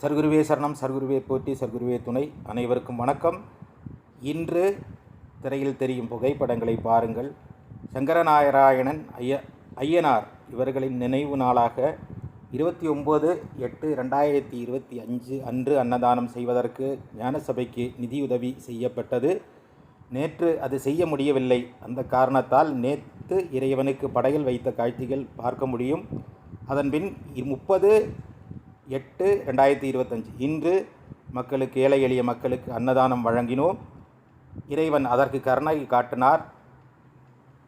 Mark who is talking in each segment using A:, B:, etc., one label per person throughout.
A: சர்க்குருவே சரணம் சர்க்குருவே போற்றி சர்க்குருவே துணை. அனைவருக்கும் வணக்கம். இன்று திரையில் தெரியும் புகைப்படங்களை பாருங்கள். சங்கரநாராயணன் ஐய ஐயனார் இவர்களின் நினைவு நாளாக இருபத்தி ஒம்பது எட்டு ரெண்டாயிரத்தி இருபத்தி அஞ்சு அன்று அன்னதானம் செய்வதற்கு ஞானசபைக்கு நிதியுதவி செய்யப்பட்டது. நேற்று அது செய்ய முடியவில்லை. அந்த காரணத்தால் நேற்று இறைவனுக்கு படையில் வைத்த காட்சிகள் பார்க்க முடியும். அதன்பின் முப்பது எட்டு ரெண்டாயிரத்தி இருபத்தஞ்சு. இன்று மக்களுக்கு ஏழை எளிய மக்களுக்கு அன்னதானம் வழங்கினோம். இறைவன் அதற்கு கருணை காட்டினார்.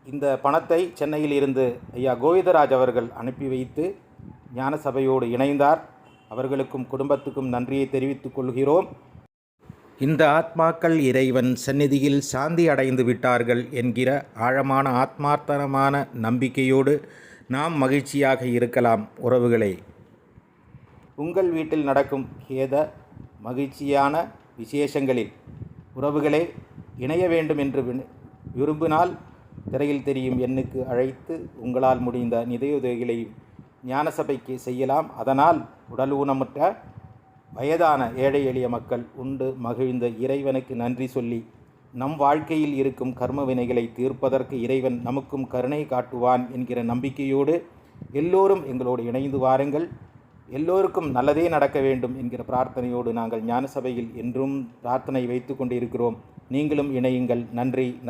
A: இந்த பணத்தை சென்னையில் இருந்து ஐயா கோவிந்தராஜ் அவர்கள் அனுப்பி வைத்து ஞான சபையோடு இணைந்தார். அவர்களுக்கும் குடும்பத்துக்கும் நன்றியை தெரிவித்துக் கொள்கிறோம். இந்த ஆத்மாக்கள் இறைவன் சந்நிதியில் சாந்தி அடைந்து விட்டார்கள் என்கிற ஆழமான ஆத்மார்த்தனமான நம்பிக்கையோடு நாம் மகிழ்ச்சியாக இருக்கலாம். உறவுகளே உங்கள் வீட்டில் நடக்கும் கேத மகிழ்ச்சியான விசேஷங்களில் உறவுகளே இணைய வேண்டும் என்று விரும்பினால் திரையில் தெரியும் எண்ணுக்கு அழைத்து உங்களால் முடிந்த நிதியுதவிகளை ஞானசபைக்கு செய்யலாம். அதனால் உடல் ஊனமுற்ற வயதான ஏழை எளிய மக்கள் உண்டு. மகிழ்ந்த இறைவனுக்கு நன்றி சொல்லி நம் வாழ்க்கையில் இருக்கும் கர்ம வினைகளை தீர்ப்பதற்கு இறைவன் நமக்கும் கருணை காட்டுவான் என்கிற நம்பிக்கையோடு எல்லோரும் எங்களோடு இணைந்து வாருங்கள். எல்லோருக்கும் நல்லதே நடக்க வேண்டும் என்கிற பிரார்த்தனையோடு நாங்கள் ஞானசபையில் என்றும் பிரார்த்தனை வைத்து கொண்டிருக்கிறோம். நீங்களும் இணையுங்கள். நன்றி.